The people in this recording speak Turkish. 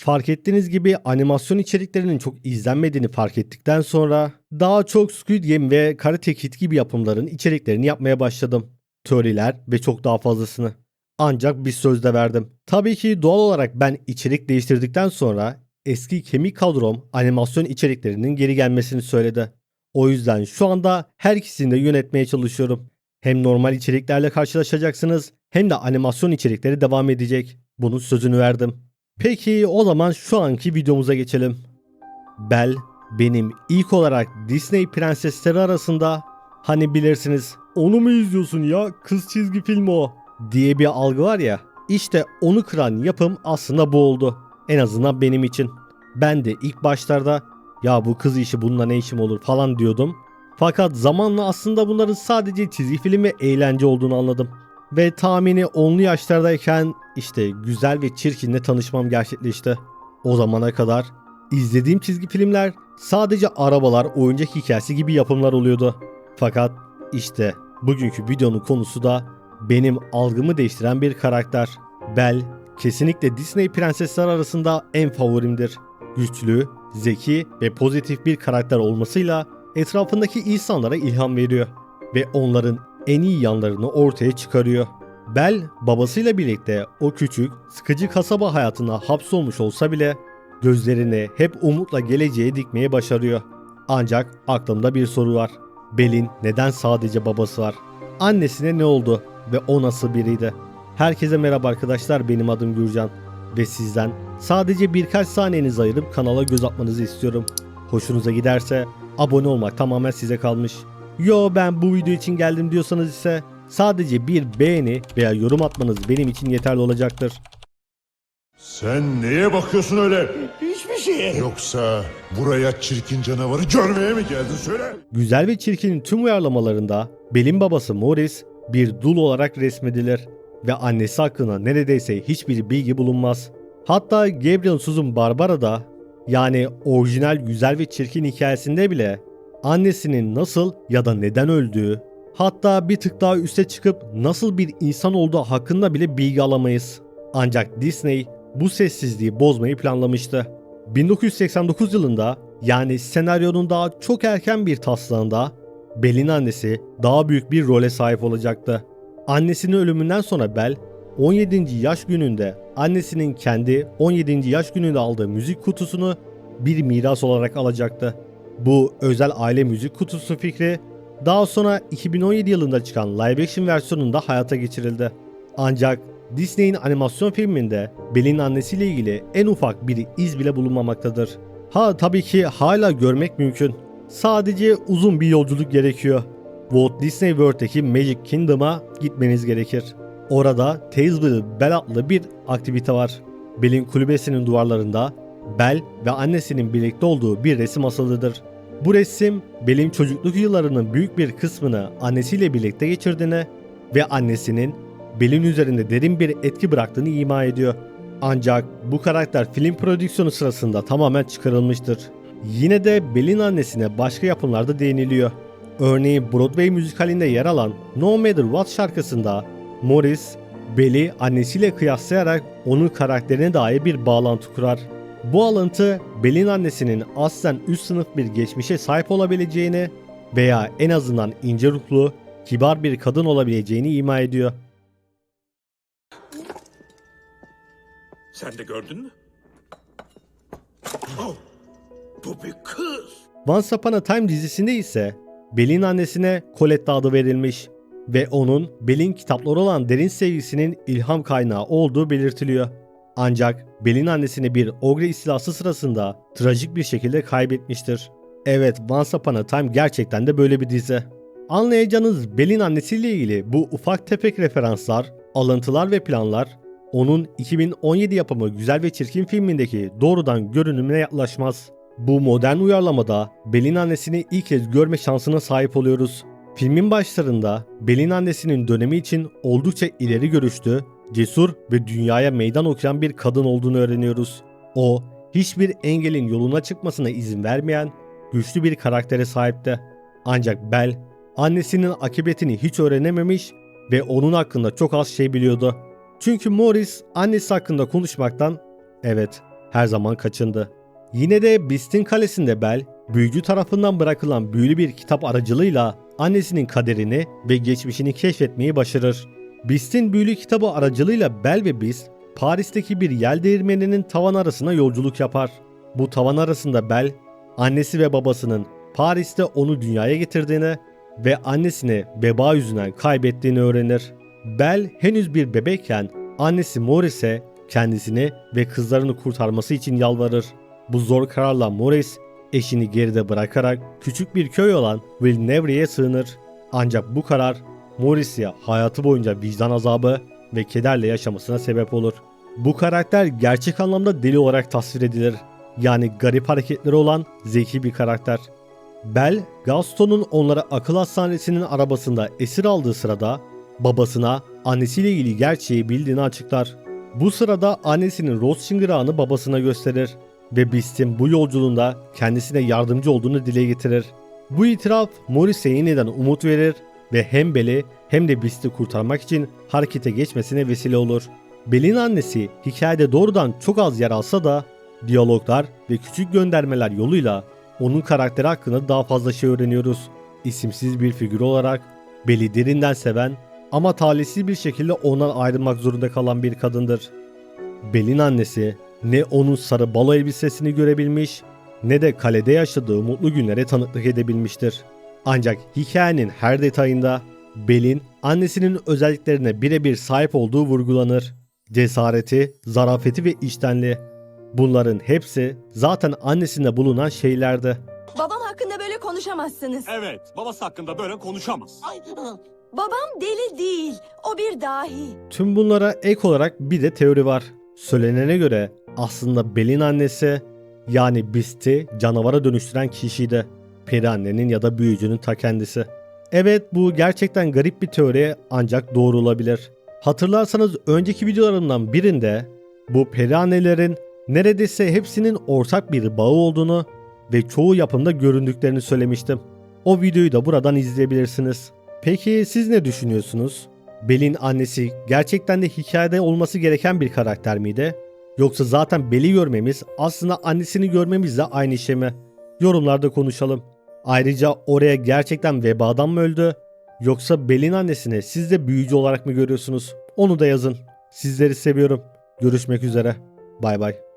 Fark ettiğiniz gibi animasyon içeriklerinin çok izlenmediğini fark ettikten sonra daha çok Squid Game ve Karate Kid gibi yapımların içeriklerini yapmaya başladım. Teoriler ve çok daha fazlasını. Ancak bir sözde verdim. Tabii ki doğal olarak ben içerik değiştirdikten sonra eski kemik kadrom animasyon içeriklerinin geri gelmesini söyledi. O yüzden şu anda her ikisini de yönetmeye çalışıyorum. Hem normal içeriklerle karşılaşacaksınız hem de animasyon içerikleri devam edecek. Bunun sözünü verdim. Peki o zaman şu anki videomuza geçelim. Belle benim ilk olarak Disney prensesleri arasında hani bilirsiniz onu mu izliyorsun ya kız çizgi filmi o diye bir algı var ya işte onu kıran yapım aslında bu oldu. En azından benim için. Ben de ilk başlarda ya bu kız işi bununla ne işim olur falan diyordum. Fakat zamanla aslında bunların sadece çizgi film ve eğlence olduğunu anladım. Ve tahmini 10'lu yaşlardayken işte güzel ve çirkinle tanışmam gerçekleşti. O zamana kadar izlediğim çizgi filmler sadece arabalar, oyuncak hikayesi gibi yapımlar oluyordu. Fakat işte bugünkü videonun konusu da benim algımı değiştiren bir karakter. Belle kesinlikle Disney prensesler arasında en favorimdir. Güçlü, zeki ve pozitif bir karakter olmasıyla etrafındaki insanlara ilham veriyor ve onların en iyi yanlarını ortaya çıkarıyor. Belle babasıyla birlikte o küçük, sıkıcı kasaba hayatına hapsolmuş olsa bile gözlerini hep umutla geleceğe dikmeye başarıyor. Ancak aklımda bir soru var. Belle'in neden sadece babası var? Annesine ne oldu ve o nasıl biriydi? Herkese merhaba arkadaşlar benim adım Gürcan ve sizden sadece birkaç saniyenizi ayırıp kanala göz atmanızı istiyorum. Hoşunuza giderse abone olmak tamamen size kalmış. Yo ben bu video için geldim diyorsanız ise sadece bir beğeni veya yorum atmanız benim için yeterli olacaktır. Sen neye bakıyorsun öyle? Hiçbir şeye. Yoksa buraya çirkin canavarı görmeye mi geldin söyle? Güzel ve Çirkin'in tüm uyarlamalarında Bel'in babası Morris bir dul olarak resmedilir ve annesi hakkında neredeyse hiçbir bilgi bulunmaz. Hatta Gabriel Susan Barbara'da yani orijinal Güzel ve Çirkin hikayesinde bile annesinin nasıl ya da neden öldüğü hatta bir tık daha üste çıkıp nasıl bir insan olduğu hakkında bile bilgi alamayız. Ancak Disney bu sessizliği bozmayı planlamıştı. 1989 yılında yani senaryonun daha çok erken bir taslağında Belle'in annesi daha büyük bir role sahip olacaktı. Annesinin ölümünden sonra Belle 17. yaş gününde annesinin kendi 17. yaş gününde aldığı müzik kutusunu bir miras olarak alacaktı. Bu özel aile müzik kutusu fikri daha sonra 2017 yılında çıkan live action versiyonunda hayata geçirildi. Ancak Disney'in animasyon filminde Belle'in annesiyle ilgili en ufak bir iz bile bulunmamaktadır. Ha tabii ki hala görmek mümkün. Sadece uzun bir yolculuk gerekiyor. Walt Disney World'deki Magic Kingdom'a gitmeniz gerekir. Orada Tales with Belle adlı bir aktivite var. Belle'in kulübesinin duvarlarında Belle ve annesinin birlikte olduğu bir resim asılıdır. Bu resim Belle'in çocukluk yıllarının büyük bir kısmını annesiyle birlikte geçirdiğini ve annesinin Belle'in üzerinde derin bir etki bıraktığını ima ediyor. Ancak bu karakter film prodüksiyonu sırasında tamamen çıkarılmıştır. Yine de Belle'in annesine başka yapımlarda değiniliyor. Örneğin Broadway müzikalinde yer alan No Matter What şarkısında Morris, Belle'i annesiyle kıyaslayarak onun karakterine dair bir bağlantı kurar. Bu alıntı Belle'in annesinin aslen üst sınıf bir geçmişe sahip olabileceğini veya en azından ince ruhlu, kibar bir kadın olabileceğini ima ediyor. Sen de gördün mü? Oh, bu bir kız. Once Upon a Time dizisinde ise Belle'in annesine Colette adı verilmiş ve onun Belle'in kitapları olan derin sevgisinin ilham kaynağı olduğu belirtiliyor. Ancak Belle'in annesini bir ogre istilası sırasında trajik bir şekilde kaybetmiştir. Evet Once Upon a Time gerçekten de böyle bir dizi. Anlayacağınız Belle'in annesiyle ilgili bu ufak tefek referanslar, alıntılar ve planlar onun 2017 yapımı Güzel ve Çirkin filmindeki doğrudan görünümüne yaklaşmaz. Bu modern uyarlamada Belle'in annesini ilk kez görme şansına sahip oluyoruz. Filmin başlarında Belle'in annesinin dönemi için oldukça ileri görüşlü, cesur ve dünyaya meydan okuyan bir kadın olduğunu öğreniyoruz. O, hiçbir engelin yoluna çıkmasına izin vermeyen güçlü bir karaktere sahipti. Ancak Belle, annesinin akıbetini hiç öğrenememiş ve onun hakkında çok az şey biliyordu. Çünkü Morris annesi hakkında konuşmaktan, evet her zaman kaçındı. Yine de Beast'in kalesinde Bel, büyücü tarafından bırakılan büyülü bir kitap aracılığıyla annesinin kaderini ve geçmişini keşfetmeyi başarır. Beast'in büyülü kitabı aracılığıyla Bel ve Beast, Paris'teki bir yel değirmeninin tavan arasına yolculuk yapar. Bu tavan arasında Bel, annesi ve babasının Paris'te onu dünyaya getirdiğini ve annesini veba yüzünden kaybettiğini öğrenir. Bel henüz bir bebekken annesi Maurice'e kendisini ve kızlarını kurtarması için yalvarır. Bu zor kararla Maurice eşini geride bırakarak küçük bir köy olan Villeneuve'ye sığınır. Ancak bu karar Maurice'ye hayatı boyunca vicdan azabı ve kederle yaşamasına sebep olur. Bu karakter gerçek anlamda deli olarak tasvir edilir. Yani garip hareketleri olan zeki bir karakter. Bell, Gaston'un onları akıl hastanesinin arabasında esir aldığı sırada babasına annesiyle ilgili gerçeği bildiğini açıklar. Bu sırada annesinin Rose çıngırağını babasına gösterir ve Beast'in bu yolculuğunda kendisine yardımcı olduğunu dile getirir. Bu itiraf Morris'e yeniden umut verir ve hem Bell'i hem de Beast'i kurtarmak için harekete geçmesine vesile olur. Bell'in annesi hikayede doğrudan çok az yer alsa da diyaloglar ve küçük göndermeler yoluyla onun karakteri hakkında daha fazla şey öğreniyoruz. İsimsiz bir figür olarak Bell'i derinden seven ama talihsiz bir şekilde ondan ayrılmak zorunda kalan bir kadındır. Bell'in annesi ne onun sarı balo elbisesini görebilmiş ne de kalede yaşadığı mutlu günlere tanıklık edebilmiştir. Ancak hikayenin her detayında Bell'in annesinin özelliklerine birebir sahip olduğu vurgulanır. Cesareti, zarafeti ve içtenliği. Bunların hepsi zaten annesinde bulunan şeylerdi. Babam hakkında böyle konuşamazsınız. Evet, babası hakkında böyle konuşamaz. Babam deli değil. O bir dahi. Tüm bunlara ek olarak bir de teori var. Söylenene göre aslında Bell'in annesi yani Beast'i canavara dönüştüren kişiydi. Peri annenin ya da büyücünün ta kendisi. Evet bu gerçekten garip bir teori ancak doğru olabilir. Hatırlarsanız önceki videolarımdan birinde bu peri annelerin neredeyse hepsinin ortak bir bağı olduğunu ve çoğu yapımda göründüklerini söylemiştim. O videoyu da buradan izleyebilirsiniz. Peki siz ne düşünüyorsunuz? Bel'in annesi gerçekten de hikayede olması gereken bir karakter miydi? Yoksa zaten Bel'i görmemiz aslında annesini görmemizle aynı şey mi? Yorumlarda konuşalım. Ayrıca oraya gerçekten vebadan mı öldü? Yoksa Bel'in annesini siz de büyücü olarak mı görüyorsunuz? Onu da yazın. Sizleri seviyorum. Görüşmek üzere. Bay bay.